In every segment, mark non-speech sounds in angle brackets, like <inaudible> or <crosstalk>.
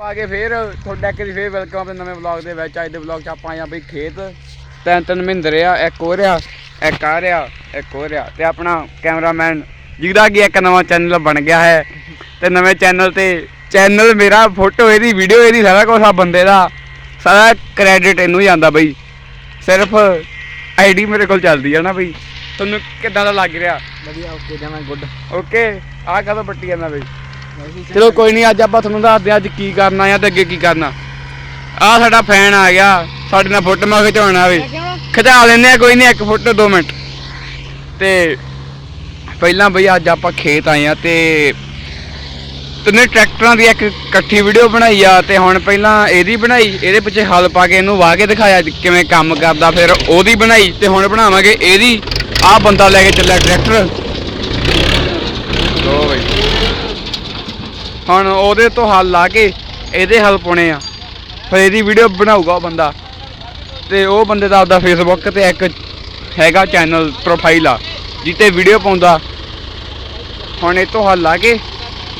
ਪਾ ਕੇ ਫੇਰ ਤੁਹਾਡਾ ਇੱਕ ਦੀ ਫੇਰ ਵੈਲਕਮ ਆਪਣੇ ਨਵੇਂ ਵਲੌਗ ਦੇ ਵਿੱਚ। ਅੱਜ ਦੇ ਵਲੌਗ 'ਚ ਆਪਾਂ ਆਏ ਆ ਬਈ ਖੇਤ। ਤਿੰਨ ਤਿੰਨ ਮਹਿੰਦਰ ਆ ਇੱਕ ਹੋ ਰਿਹਾ ਇੱਕ ਆ ਰਿਹਾ ਇੱਕ ਹੋ ਰਿਹਾ ਤੇ ਆਪਣਾ ਕੈਮਰਾਮੈਨ ਜਿਹਦਾ ਕਿ ਇੱਕ ਨਵਾਂ ਚੈਨਲ ਬਣ ਗਿਆ ਹੈ। ਤੇ ਨਵੇਂ ਚੈਨਲ ਤੇ ਚੈਨਲ ਮੇਰਾ ਫੋਟੋ ਇਹਦੀ ਵੀਡੀਓ ਇਹਦੀ ਸਾਰਾ ਕੁਝ ਆ ਬੰਦੇ ਦਾ। ਸਾਰਾ ਕ੍ਰੈਡਿਟ ਇਹਨੂੰ ਹੀ ਆਂਦਾ ਬਈ। ਸਿਰਫ ਆਈਡੀ ਮੇਰੇ ਕੋਲ ਚੱਲਦੀ ਆ ਨਾ ਬਈ। ਤੁਹਾਨੂੰ ਕਿੱਦਾਂ ਦਾ ਲੱਗ ਰਿਹਾ? ਵਧੀਆ ਓਕੇ ਜਮਾ ਗੁੱਡ ਓਕੇ ਆਹ ਕਦੋਂ ਪੱਟੀ ਜਾਂਦਾ ਬਈ? ਚਲੋ ਕੋਈ ਨਹੀਂ ਅੱਜ ਆਪਾਂ ਤੁਹਾਨੂੰ ਦੱਸਦੇ ਹਾਂ ਅੱਜ ਕੀ ਕਰਨਾ ਆ ਤੇ ਅੱਗੇ ਕੀ ਕਰਨਾ। ਆ ਸਾਡਾ ਫੈਨ ਆ ਗਿਆ, ਸਾਡੇ ਨਾਲ ਫੋਟੋ ਮਾ ਖਿਚਾਉਣਾ ਵੀ। ਖਿਚਾ ਲੈਨੇ ਆ ਕੋਈ ਨਹੀਂ ਇੱਕ ਫੋਟੋ 2 ਮਿੰਟ। ਤੇ ਪਹਿਲਾਂ ਬਈ ਅੱਜ ਆਪਾਂ ਖੇਤ ਆਏ ਆ ਤੇ ਤਿੰਨੇ ਟਰੈਕਟਰਾਂ ਦੀ ਇੱਕ ਇਕੱਠੀ ਵੀਡੀਓ ਬਣਾਈ ਆ ਤੇ ਹੁਣ ਪਹਿਲਾਂ ਇਹਦੀ ਬਣਾਈ, ਇਹਦੇ ਪਿੱਛੇ ਹਲ ਪਾ ਕੇ ਇਹਨੂੰ ਵਾਹ ਕੇ ਦਿਖਾਇਆ ਕਿਵੇਂ ਕੰਮ ਕਰਦਾ, ਫਿਰ ਉਹਦੀ ਬਣਾਈ ਤੇ ਹੁਣ ਬਣਾਵਾਂਗੇ ਇਹਦੀ। ਆਹ ਬੰਦਾ ਲੈ ਕੇ ਚੱਲਿਆ ਟਰੈਕਟਰ। ਲੋ ਬਈ। ਹੁਣ ਉਹਦੇ ਤੋਂ ਹੱਲ ਲਾ ਕੇ ਇਹਦੇ ਹੱਲ ਪਾਉਣੇ ਆ। ਫਿਰ ਇਹਦੀ ਵੀਡੀਓ ਬਣਾਊਗਾ ਉਹ ਬੰਦਾ। ਤੇ ਉਹ ਬੰਦੇ ਦਾ ਆਪਦਾ ਫੇਸਬੁੱਕ ਤੇ ਇੱਕ ਹੈਗਾ ਚੈਨਲ ਪ੍ਰੋਫਾਈਲ ਆ, ਜਿੱਤੇ ਵੀਡੀਓ ਪਾਉਂਦਾ। ਹੁਣ ਇਹ ਤੋਂ ਹੱਲ ਲਾ ਕੇ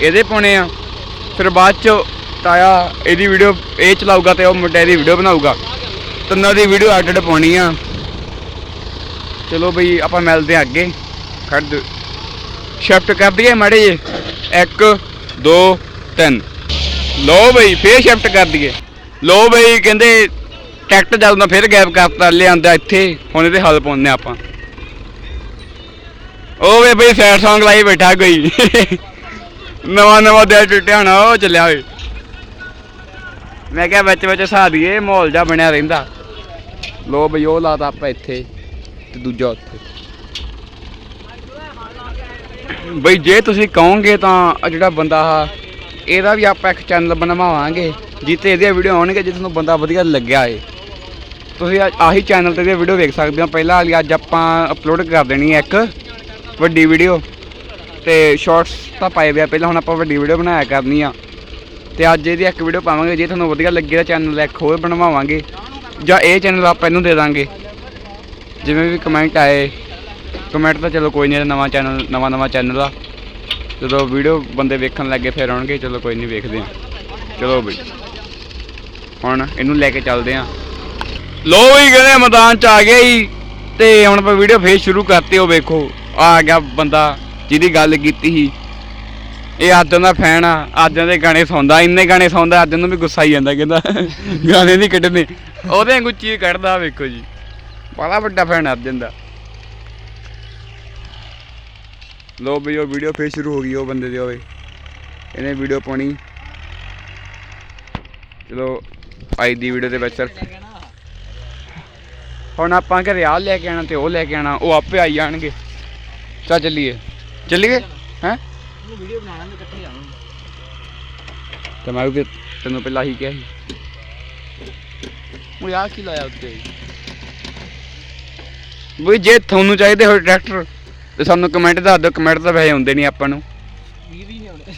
ਇਹਦੇ ਪਾਉਣੇ ਆ। ਫਿਰ ਬਾਅਦ ਚ ਤਾਇਆ ਇਹਦੀ ਵੀਡੀਓ ਇਹ ਚਲਾਊਗਾ ਤੇ ਉਹ ਮੁੰਡੇ ਦੀ ਵੀਡੀਓ ਬਣਾਊਗਾ। ਤਿੰਨਾਂ ਦੀ ਵੀਡੀਓ ਐਡਿਟ ਪਾਉਣੀ ਆ। ਚਲੋ ਬਈ, ਆਪਾਂ ਮਿਲਦੇ ਆ ਅੱਗੇ। ਖੜ ਦਿਓ ਸ਼ਿਫਟ ਕਰ ਦਈਏ ਮਾੜੇ ਜੇ ਇੱਕ 2 3 ਲੋ ਬਈ, ਫੇਰ ਸ਼ਿਫਟ ਕਰ ਦਈਏ। ਲੋ ਬਈ, ਕਹਿੰਦੇ ਟਰੈਕਟਰ ਚੱਲਦਾ ਫਿਰ ਗੈਪ ਕਰਤਾ, ਲਿਆਂਦਾ ਇੱਥੇ। ਹੁਣ ਇਹਦੇ ਹੱਲ ਪਾਉਂਦੇ ਆਪਾਂ। ਉਹ ਵੇ ਬਈ ਸੈਡ Song ਲਾਈ ਬੈਠਾ ਕੋਈ। ਨਵਾਂ ਨਵਾਂ ਦਿਲ ਟੁੱਟਿਆ ਹੋਣਾ ਉਹ ਚੱਲਿਆ ਓਏ। ਮੈਂ ਕਿਹਾ ਵਿੱਚ ਵਿੱਚ ਹਸਾ ਮਾਹੌਲ ਜਾ ਬਣਿਆ ਰਹਿੰਦਾ। ਲੋ ਬਈ, ਉਹ ਲਾਤਾ ਆਪਾਂ ਇੱਥੇ ਤੇ ਦੂਜਾ ਉੱਥੇ। ਬਈ ਜੇ ਤੁਸੀਂ ਕਹੋਗੇ ਤਾਂ ਆਹ ਜਿਹੜਾ ਬੰਦਾ ਆ, ਇਹਦਾ ਵੀ ਆਪਾਂ ਇੱਕ ਚੈਨਲ ਬਣਵਾਵਾਂਗੇ ਜਿੱਤੇ ਇਹਦੀਆਂ ਵੀਡੀਓ ਆਉਣਗੇ, ਜੇ ਤੁਹਾਨੂੰ ਬੰਦਾ ਵਧੀਆ ਲੱਗਿਆ ਏ ਤੁਸੀਂ ਆ- ਆਹੀ ਚੈਨਲ ਤੇ ਇਹਦੀਆਂ ਵੀਡੀਓ ਵੇਖ ਸਕਦੇ ਹੋ। ਪਹਿਲਾਂ ਵਾਲੀ ਅੱਜ ਆਪਾਂ ਅਪਲੋਡ ਕਰ ਦੇਣੀ ਹੈ ਇੱਕ ਵੱਡੀ ਵੀਡੀਓ ਤੇ ਸ਼ਾਰਟਸ ਤਾਂ ਪਾਏ ਹੋਏ ਆ ਪਹਿਲਾਂ, ਹੁਣ ਆਪਾਂ ਵੱਡੀ ਵੀਡੀਓ ਬਣਾਇਆ ਕਰਨੀ ਆ। ਤੇ ਅੱਜ ਇਹਦੀ ਇੱਕ ਵੀਡੀਓ ਪਾਵਾਂਗੇ, ਜੇ ਤੁਹਾਨੂੰ ਵਧੀਆ ਲੱਗੇ ਤਾਂ ਚੈਨਲ ਇੱਕ ਹੋਰ ਬਣਵਾਵਾਂਗੇ। ਜਾਂ ਇਹ ਚੈਨਲ ਆਪਾਂ ਇਹਨੂੰ ਦੇ ਦਾਂਗੇ। ਜਿਵੇਂ ਵੀ ਕਮੈਂਟ ਆਏ। ਕਮੈਂਟ ਤਾਂ ਚਲੋ ਕੋਈ ਨਹੀਂ ਨਵਾਂ ਚੈਨਲ ਨਵਾਂ ਨਵਾਂ ਚੈਨਲ ਆ। ਜਦੋਂ ਵੀਡੀਓ ਬੰਦੇ ਵੇਖਣ ਲੱਗੇ ਫਿਰ ਆਉਣਗੇ, ਚਲੋ ਕੋਈ ਨਹੀਂ ਵੇਖਦੇ ਆ। ਚਲੋ ਬਈ। ਹੁਣ ਇਹਨੂੰ ਲੈ ਕੇ ਚੱਲਦੇ ਆ। ਲੋ ਵੀ ਕਹਿੰਦੇ ਮੈਦਾਨ ਚ ਆ ਗਿਆ ਹੀ ਤੇ ਹੁਣ ਆਪਾਂ ਵੀਡੀਓ ਫੇਰ ਸ਼ੁਰੂ ਕਰਤੇ ਹੋ ਵੇਖੋ। ਆ ਗਿਆ ਬੰਦਾ, ਜਿਹਦੀ ਗੱਲ ਕੀਤੀ ਸੀ। ਇਹ ਆਦਨ ਦਾ ਫੈਨ ਆ। ਆਦਨ ਦੇ ਗਾਣੇ ਸੁਣਦਾ ਇੰਨੇ ਗਾਣੇ ਸੁਣਦਾ ਆਦਨ ਨੂੰ ਵੀ ਗੁੱਸਾ ਹੀ ਜਾਂਦਾ ਕਹਿੰਦਾ। ਗਾਣੇ ਨਹੀਂ ਕੱਢਣੇ ਉਹਦੇ ਵਾਂਗੂ ਚੀਜ਼ ਕੱਢਦਾ, ਵੇਖੋ ਜੀ। ਬੜਾ ਵੱਡਾ ਫੈਨ ਆਦਨ ਦਾ। ਲੋ ਬਈ, ਉਹ ਵੀਡੀਓ ਫੇਰ ਸ਼ੁਰੂ ਹੋ ਗਈ, ਉਹ ਬੰਦੇ ਦੀ ਹੋਵੇ ਇਹਨੇ ਵੀਡੀਓ ਪਾਉਣੀ। ਚਲੋ, ਅੱਜ ਦੀ ਵੀਡੀਓ ਦੇ ਵਿੱਚ ਸਿਰਫ ਹੁਣ ਆਪਾਂ ਘਰੇ ਆ ਲੈ ਕੇ ਆਣਾ ਤੇ ਉਹ ਲੈ ਕੇ ਆਣਾ ਉਹ ਆਪੇ ਆਈ ਜਾਣਗੇ। ਚਾ ਚੱਲੀਏ। ਚੱਲੀਏ? ਹੈ? ਵੀਡੀਓ ਬਣਾਣਾ ਤੇ ਇਕੱਠੇ ਆਵਾਂਗੇ ਤੇ ਮੈਂ ਵੀ ਤੈਨੂੰ ਪਹਿਲਾਂ ਹੀ ਕਿਹਾ ਸੀ। ਉਹ ਆ ਕੀ ਲਾਇਆ ਉੱਤੇ? ਵੀ ਜੇ ਤੁਹਾਨੂੰ ਚਾਹੀਦੇ ਹੋਏ ਟਰੈਕਟਰ ਤੇ ਸਾਨੂੰ ਕਮੈਂਟ ਦੱਸ ਦਿਓ ਕਮੈਂਟ ਤਾਂ ਵੈਸੇ ਹੁੰਦੇ ਨਹੀਂ ਆਪਾਂ ਨੂੰ। ਵੀਰ ਵੀ ਨਹੀਂ ਆਉਣੇ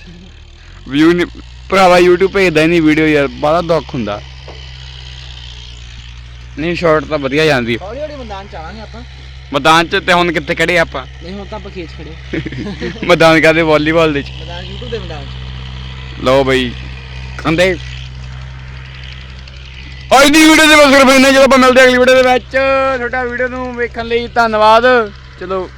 ਵਿਊ ਨਹੀਂ ਭਰਾਵਾ YouTube ਭੇਜਦਾ ਹੀ ਨਹੀਂ ਵੀਡੀਓ ਯਾਰ ਬੜਾ ਦੁੱਖ ਹੁੰਦਾ। ਨਹੀਂ ਸ਼ਾਰਟ ਤਾਂ ਵਧੀਆ ਜਾਂਦੀ ਹੌਲੀ ਹੌਲੀ ਮੈਦਾਨ ਚ ਆਵਾਂਗੇ ਆਪਾਂ। ਮੈਦਾਨ 'ਚ ਤੇ ਹੁਣ ਕਿੱਥੇ ਖੜੇ ਆਪਾਂ? ਨਹੀਂ ਹੁਣ ਤਾਂ ਆਪਾਂ ਖੜੇ <laughs> ਮੈਦਾਨ ਕਰਦੇ ਵਾਲੀਬਾਲ ਦੇ 'ਚ? ਮੈਦਾਨ YouTube ਦੇ ਮੈਦਾਨ ਚ। ਲਓ ਬਈ ਕਹਿੰਦੇ ਅੱਜ ਦੀ ਵੀਡੀਓ ਦੇ ਬਸ ਸਿਰਫ ਇੰਨਾ ਜਦੋਂ ਆਪਾਂ ਮਿਲਦੇ ਅਗਲੀ ਵੀਡੀਓ ਦੇ ਵਿੱਚ। ਤੁਹਾਡਾ ਵੀਡੀਓ ਨੂੰ ਵੇਖਣ ਲਈ ਧੰਨਵਾਦ। ਚਲੋ।